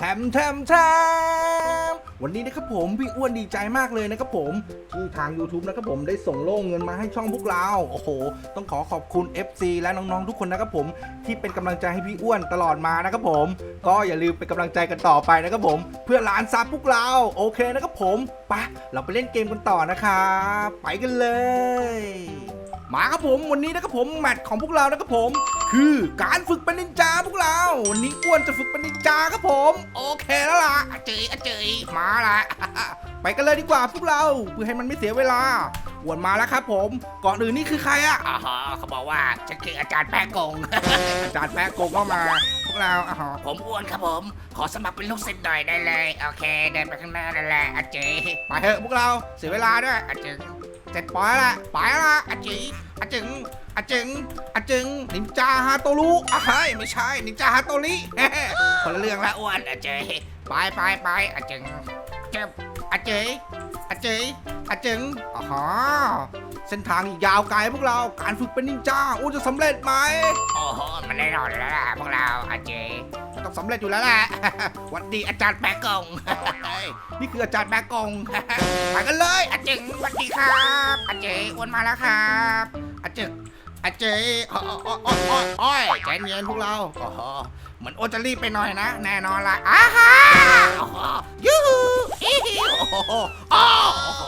แถมแถมแถมวันนี้นะครับผมพี่อ้วนดีใจมากเลยนะครับผมที่ทาง YouTube นะครับผมได้ส่งโล่เงินมาให้ช่องพวกเราโอ้โห ต้องขอขอบคุณ FC และน้องๆทุกคนนะครับผมที่เป็นกำลังใจให้พี่อ้วนตลอดมานะครับผม ก็อย่าลืมเป็นกำลังใจกันต่อไปนะครับผม เพื่อล้านซับพวกเราโอเคนะครับผมไปะเราไปเล่นเกมกันต่อนะครับไปกันเลยมาครับผมวันนี้นะครับผมแมตช์ของพวกเรานะครับผม คือการฝึกเป็นนินจาพวกเรา วันนี้อ้วนจะฝึกเป็นนินจาครับผม โอเคแล้วล่ะอาเจยอาเจยมาละไปกันเลยดีกว่าพวกเราเพื่อให้มันไม่เสียเวลาอ้วนมาแล้วครับผมก่อนอื่นนี่คือใครอะอ๋อเขาบอกว่าฉันคืออาจารย์แป๊ะกง อาจารย์แป๊ะโกงเข้ามาพวกเราอ๋อผมอ้วนครับผม ขอสมัครเป็นลูกศิษย์หน่อยได้เลย โอเคเดินไปข้างหน้านั่นแหละอาเจไปเถอะพวกเราเสียเวลาด้วยอาจึง เสร็จปล่อยละปแล้วละอาจีอาจึงอาจึงอาจึงนินจาฮาโตรุอะเฮ้ยไม่ใช่นินจาฮาโตริคนละเรื่องละอ้วนอาเจไปไปไปอาจึงเจ็บอาเจยอาเจยอาจึงอ๋อเส้นทางอีกยาวไกลพวกเราการฝึกเป็นนินจาอู้จะสำเร็จไหมโอ้โหมันแน่นอนแล้วล่ะพวกเราอาเจ ต้องสำเร็จอยู่แล้วแหละหวัดดีอาจารย์แปะกง นี่คืออาจารย์แบกกงไปกันเลยอาจึงหวัดดีครับอาเจอ้วนมาแล้วครับอาจึงอาเจ๋งอ้อยอ้อยอ้อยอ้อยใจเย็นพวกเราอ๋อ เหมือนโอจะรีบไปหน่อยนะ แน่นอนละอ้าฮะโอ้โหยูฮูอีฮิวโอ้โหโอ้โห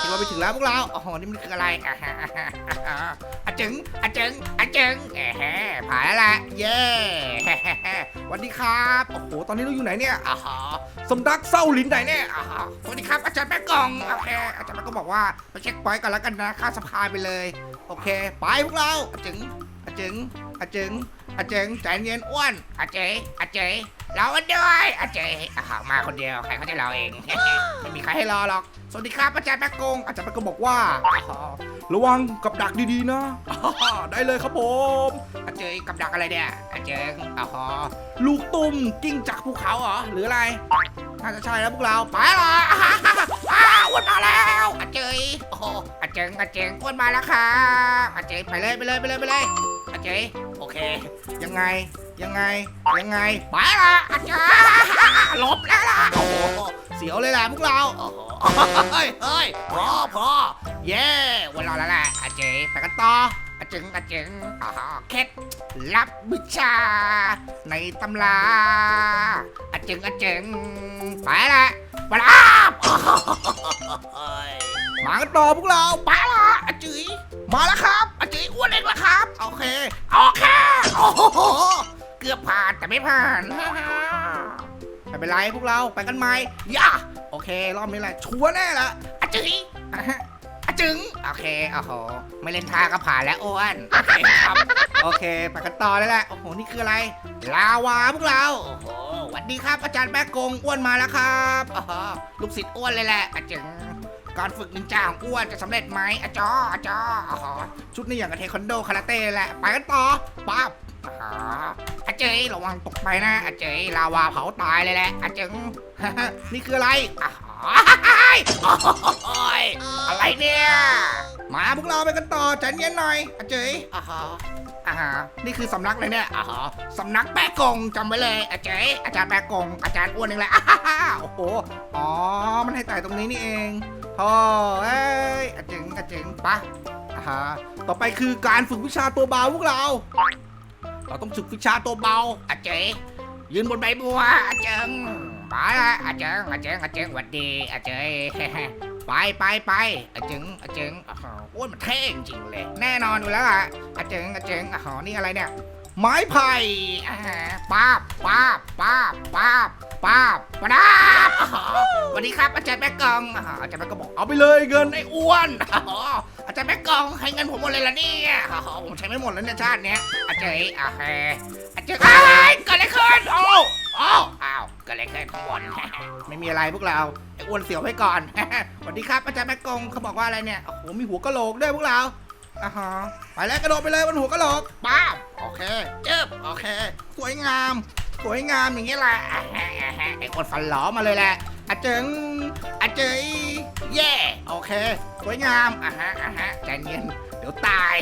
คิดว่าไปถึงแล้วพวกเราโอ้โหนี่มันคืออะไรอะฮะอะฮะอะฮะอะจึงอะจึงอะจึงแอะแฮะผ่านแล้วล่ะเย้สวัสดีครับโอ้โหตอนนี้เราอยู่ไหนเนี่ยอ๋อฮะสำนักเศร้าลิ้นไหนเนี่ยอ๋อฮะสวัสดีครับอาจารย์แป๊กกล่องโอเคอาจารย์แป๊กก็บอกว่าไปเช็คพอยต์กันแล้วกันนะค่าสะพายไปเลย โอเค ไปพวกเราอะจึงอาเจิงอาเจิงอาเจิงใจเย็นอ้วนอะเจอะเจเรากันด้วยอะเจอะมาคนเดียวใครเขาจะเราเองไม่มีใครให้รอหรอกสวัสดีครับอาจารย์แป๊กกงอาจารย์แป๊กกงบอกว่าอ๋อระวังกับดักดีๆนะอ๋อได้เลยครับผมอะเจกับดักอะไรเนี่ยอะเจอ๋อฮะลูกตุ้มกิ้งจากภูเขาเหรอหรืออะไรน่าจะใช่แล้วพวกเราไปละอ้าวอ้วนมาแล้วอะเจโอ้โหอะเจงอะเจงอ้วนมาแล้วครับอะเจไปเลยไปเลยไปเลยไปเลย อะเจโอเค ยังไง ยังไง ยังไง ไปละอาจารย์หลบแล้วล่ะโอ้โหเสียวเลยแหละพวกเราโอ้โหเฮ้ยเฮ้ยพอพอเย้วันรอแล้วแหละอาเจไปกันต่ออาจึงอาจึงอ๋อเคล็ดลับวิชา ในตำราอาจึงอาจึงไปละไปละเฮ้ยมากันต่อพวกเราไปละอาจุยมาแล้วครับ อาจุยอ้วนเองละครับ โอเคโอเคโอ้โหเกือบผ่านแต่ไม่ผ่านไม่เป็นไรพวกเราไปกันใหม่ย่าโอเค รอบนี้แหละชัวร์แน่ละอาจุยอะฮะอาจึงโอเคโอ้โหไม่เล่นท่าก็ผ่านแล้วอ้วนโอเคครับโอเคไปกันต่อเลยแหละโอ้โหนี่คืออะไร ลาวาพวกเราโอ้โหสวัสดีครับอาจารย์แป๊กกงอ้วนมาแล้วครับอ๋อลูกศิษย์อ้วนเลยแหละอาจึง การฝึกนินจาของอ้วนจะสำเร็จไหมอาจออาจออ๋อชุดนี้อย่างกับเทควันโดคาราเต้แหละ ไปกันต่อปั๊บอ๋ออาเจยระวังตกไปนะอาเจยลาวาเผาตายเลยแหละอาจึงนี่คืออะไรอ๋ออะไรเนี่ยมาพวกเราไปกันต่อใจเย็นหน่อยอาเจยอ๋ออ่าฮะนี่คือสำนักเลยเนี่ยอ๋อสำนักแป๊กงจำไว้เลย อาเจยอาจารย์แป๊กกงอาจารย์อ้วนเองแหละโอ้โห อ๋อ มันให้ไต่ตรงนี้นี่เอง โอ้เอ้ยอาเจ๋งอาเจ๋งปะอ่าฮะต่อไปคือการฝึกวิชาตัวเบาพวกเรา เราต้องฝึกวิชาตัวเบาอาเจยยืนบนใบบัวอาเจงไปละอาเจงอาเจงอาเจงหวัดดีอาเจย ไปไปไปอาเจงอาเจงอ๋อโอ้ยมันเท่จริงๆเลย แน่นอนอยู่แล้วล่ะอาเจงอาเจงอ๋อนี่อะไรเนี่ย ไม้ไผ่อ่าป้าบป้าบป้าบป้าบป้าบป้าบสวัสดีครับอาจารย์แม่กองอาจารย์แม่ก็บอกเอาไปเลยเงินไอ้อ้วนอาจารย์แม่กองให้เงินผมหมดเลยละเนี่ยผมใช้ไม่หมดแล้วเนี่ยชาติเนี้ยอาเจยโอเคอาจยเอ้ยเกิดอะไรขึ้นโอ้โอ้อ้าวเกิดอะไรขึ้นข้างบนไม่มีอะไรพวกเราไอ้อ้วนเสียวไว้ก่อนสวัสดีครับอาจารย์แม่กงเขาบอกว่าอะไรเนี่ยโอ้โหมีหัวกะโหลกด้วยพวกเราอ่าฮะไปแล้วกระโดดไปเลยบนหัวกะโหลกป้าบโอเคจึ๊บโอเค สวยงาม สวยงามอย่างนี้แหละอะไอ้คนฟันหลอมาเลยแหละอาเจิงอาเจยเย่โอเค สวยงามอะฮะอ่าฮะใจเย็นเดี๋ยวตาย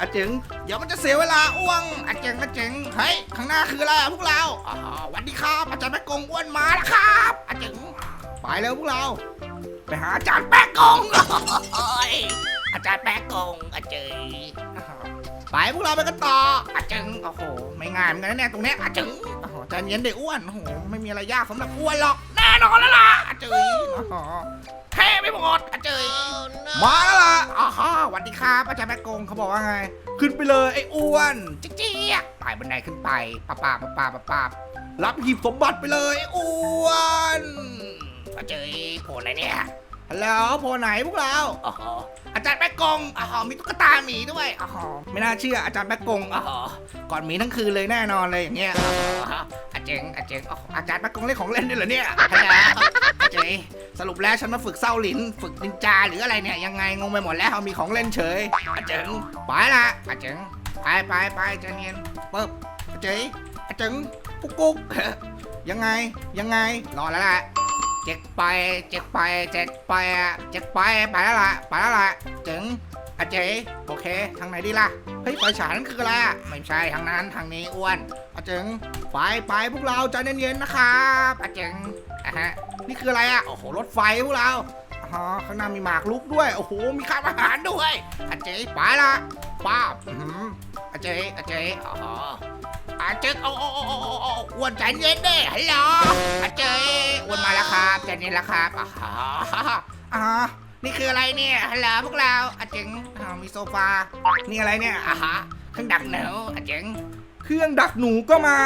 อาเจิงเดี๋ยวมันจะเสียเวลาอ้วงอาเจิงอาเจิงเฮ้ยข้างหน้าคืออะไรพวกเราอ๋อวัสดีครับอาจารย์แม่กงอ้วนมาแล้วครับอาเจิงไปแล้วพวกเรา ไปหาอาจารย์แป๊กกงโอ้ยอาจารย์แป๊กกงอาเจยไปพวกเราไปกันต่ออาจึงโอ้โหไม่ง่ายเหมือนกันนะเนี่ยตรงนี้อาจึง ใจเย็นเด็กอ้วนโอ้โหไม่มีอะไรยากสำหรับอ้วนหรอกแน่นอนแล้วล่ะอาเจยโอ้โหเท่ไม่หมดอาเจยมาแล้วล่ะอ๋อสวัสดีครับอาจารย์แป๊กงเขาบอกว่าไง ขึ้นไปเลยไอ้อ้วนจิ๊กจิ๊กไต่บันไดขึ้นไปป้าป้าป้าป้าป้าป้ารับหีบสมบัติไปเลยไอ้อ้วนอาเจยโผล่ไหนเนี่ย ฮัลโหลโพไหนพวกเราอ๋ออาจารย์แป๊กกงอ๋อมีตุ๊กตาหมีด้วยอ๋อไม่น่าเชื่ออาจารย์แป๊กกงอ๋อก่อนหมีทั้งคืนเลยแน่นอนเลยอย่างเงี้ยอ๋ออาเจงอาเจงอ๋ออาจารย์แป๊กกงเล่นของเล่นด้วยเหรอเนี่ยฮัลโหลอาเจงสรุปแล้วฉันมาฝึกเศร้าหลินฝึกนินจาหรืออะไรเนี่ยยังไงงงไปหมดแล้วมีของเล่นเฉยอาเจงไปละอาเจงไปไปไปใจเย็นปึ๊บอาเจงอาเจงกุ๊กกุ๊กยังไงยังไงรอแล้วล่ะ เจ็กไปเจ็กไปเจ็กไปอะเจ็กไปไปแล้วล่ะไปแล้วล่ะจึงอาเจโอเค ทางไหนดีล่ะเฮ้ยไฟฉายนั่นคืออะไรอะไม่ใช่ทางนั้นทางนี้อ้วนอาเจิงไปไปพวกเราใจเย็นๆนะครับอาเจิงอะฮะนี่คืออะไรอะโอ้โหรถไฟพวกเราอ๋อข้างหน้ามีหมากลุกด้วยโอ้โหมีข้าวอาหารด้วยอาเจไปละป้าบอื้อหืออาเจอาเจอ๋อ อาเจโอ้โอ้โอ้โอ้โอ้โอ้อ้วนใจเย็นเด้ฮัลโหลอาเจอ้วนมาแล้วครับใจเย็นแล้วครับอ๋ออ๋อนี่คืออะไรเนี่ยฮัลโหลพวกเราอาเจงอ๋อมีโซฟานี่อะไรเนี่ยอ่าฮะเครื่องดักหนูอาเจงเครื่องดักหนูก็มา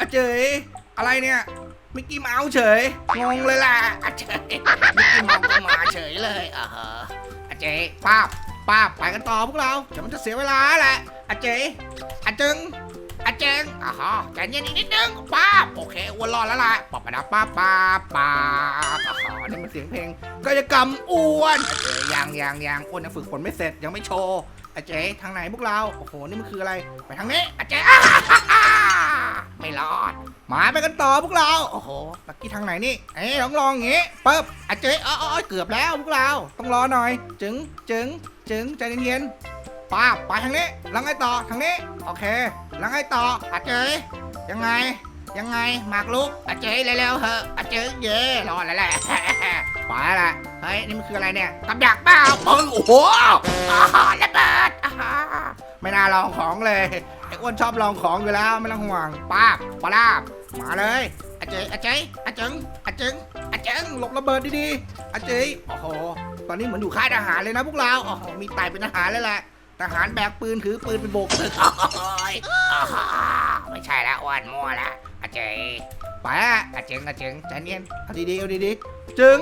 อาเจยอะไรเนี่ยมิกกี้เมาส์เฉยงงเลยล่ะอาเจยมิกกี้เมาส์ก็มาเฉยเลยอ่าฮะอาเจยป้าบป้าบไปกันต่อพวกเราเดี๋ยวมันจะเสียเวลาแหละอาเจยอาเจง อาเจงอ่าฮะใจเย็นอีกนิดนึงป้าบโอเคอ้วนรอดแล้วล่ะป้าปะป้าป้าป้าอ่าฮะนี่มันเสียงเพลงกายกรรมอ้วนอาเจยังยังยังอ้วนยังฝึกฝนไม่เสร็จยังไม่โชว์อาเจทางไหนพวกเราโอ้โหนี่มันคืออะไรไปทางนี้อาเจ๊อ่าฮ่าฮ่าไม่รอดมาไปกันต่อพวกเราโอ้โหตะกี้ทางไหนนี่เอ้ยลองลองอย่างงี้ปึ๊บอาเจ๊อ๋ออ๋อเกือบแล้วพวกเรา ต้องรอหน่อย จึงจึงจึงใจเย็นๆ ป้าบไปทางนี้แล้วไงต่อทางนี้ โอเค แล้วไงต่ออาเจ๊ยังไง ยังไงหมากลุกอาเจ๊เร็วๆเหอะอาเจ๊เย่รอแล้วแหละ ไปละเฮ้ยนี่มันคืออะไรเนี่ยกับดักเปล่าปึ้งโอ้โหอ่าระเบิดอ่าไม่น่าลองของเลยไอ้อ้วนชอบลองของอยู่แล้วไม่ต้องห่วงป้าบปลาบมาเลยอาเจยอาเจยอาเจิงอาเจิงอาเจิงหลบระเบิดดีๆอาเจยโอ้โหตอนนี้เหมือนอยู่ค่ายทหารเลยนะพวกเราโอ้โหมีไตเป็นทหารเลยแหละ ทหารแบกปืนถือปืนไปโบกตึกโอ้ยไม่ใช่แล้วอ้วนมั่วแล้วอาเจยไปละอาเจิงอาเจิงใจเย็นเอาดีๆเอาดีๆจึง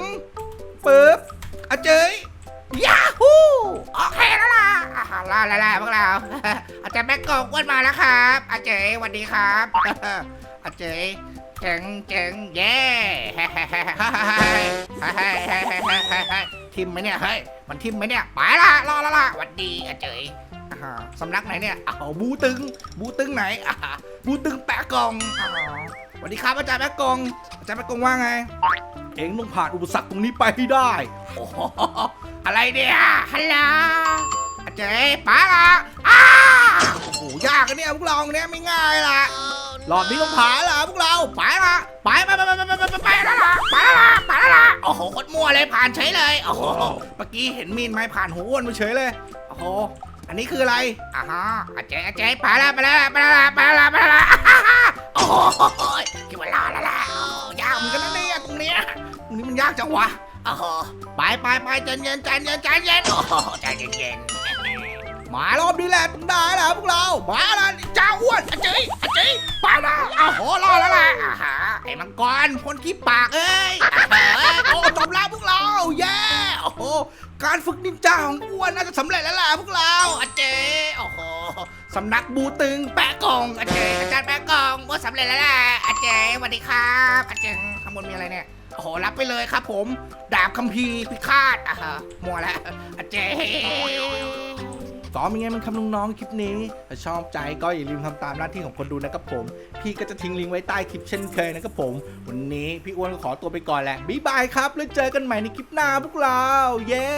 ปึ๊บอาเจยยาฮูโอเคแล้วล่ะอ่าล่าแล้วล่ะพวกเราอาจารย์แม็กกงอ้วนมาแล้วครับอาเจยสวัสดีครับอาเจยเจ๋งเจ๋งเย้ ทิมไหมเนี่ยเฮ้ยมันทิมไหมเนี่ยไปละรอละละวัดดีอะเจยอ่าสำนักไหนเนี่ยเอาบูตึง บูตึงไหนอ่าบูตึงแปะกองสวัสดีครับอาจารย์แปะกองอาจารย์แปะกองว่าไง เองต้องผ่านอุปสรรคตรงนี้ไปให้ได้อ้โอะไรเนี่ยฮัลโหลอาเจยไปละอ้าโอ้ยากอะเนี่ยพวกเราเนี่ยไม่ง่ายละ รอบนี้ต้องผ่านละพวกเราผ่านละไปไปไปไปไปไปไปแล้วล่ะไปแล้ล่ะไปแล้ละโอ้โหโคตรมั่วเลยผ่านเฉยเลยโอ้โหเมื่อกี้เห็นมีนไม้ผ่านหัวอ้วนมาเฉยเลยโอ้โหอันนี้คืออะไรอ่าฮะอาเจ๊อาเจ๊ไปและไปละไปละไปละไปละโอ้โหคิดว่าลาแล้วละยากเหมือนกันนะเนี่ยตรงเนี้ยตรงนี้มันยากจังวะโอ้โหไปไปไปใจเย็นใจเย็นใจเย็นโอ้โหใจเย็น มารอบนี้แหละต้องได้แล้วพวกเรามาแล้วจ้าอ้วนอาเจ๊อาเจ๊ไปแล้วโอ้โหรอดแล้วแหละอ่าฮะไอ้มังกรพ่นขี้ปากเอ้ยอ่าฮะโอ้จบแล้วพวกเราเย้โอ้โหการฝึกนินจาของอ้วนน่าจะสำเร็จแล้วล่ะพวกเราอาเจโอ้โหสำนักบูตึงแปะกองอาเจอาจารย์แปะกองว่าสำเร็จแล้วแหละอาเจสวัสดีครับอาเจข้างบนมีอะไรเนี่ยโอ้โหรับไปเลยครับผม ดาบคัมภีร์พิฆาตอะฮะมัวแล้วอาเจ ซ้อมยังไงมันคำน้องๆคลิปนี้ ถ้าชอบใจก็อย่าลืมทำตามหน้าที่ของคนดูนะครับผม พี่ก็จะทิ้งลิงก์ไว้ใต้คลิปเช่นเคยนะครับผม วันนี้พี่อ้วนก็ขอตัวไปก่อนแหละบ๊ายบายครับ แล้วเจอกันใหม่ในคลิปหน้าพวกเรา เย้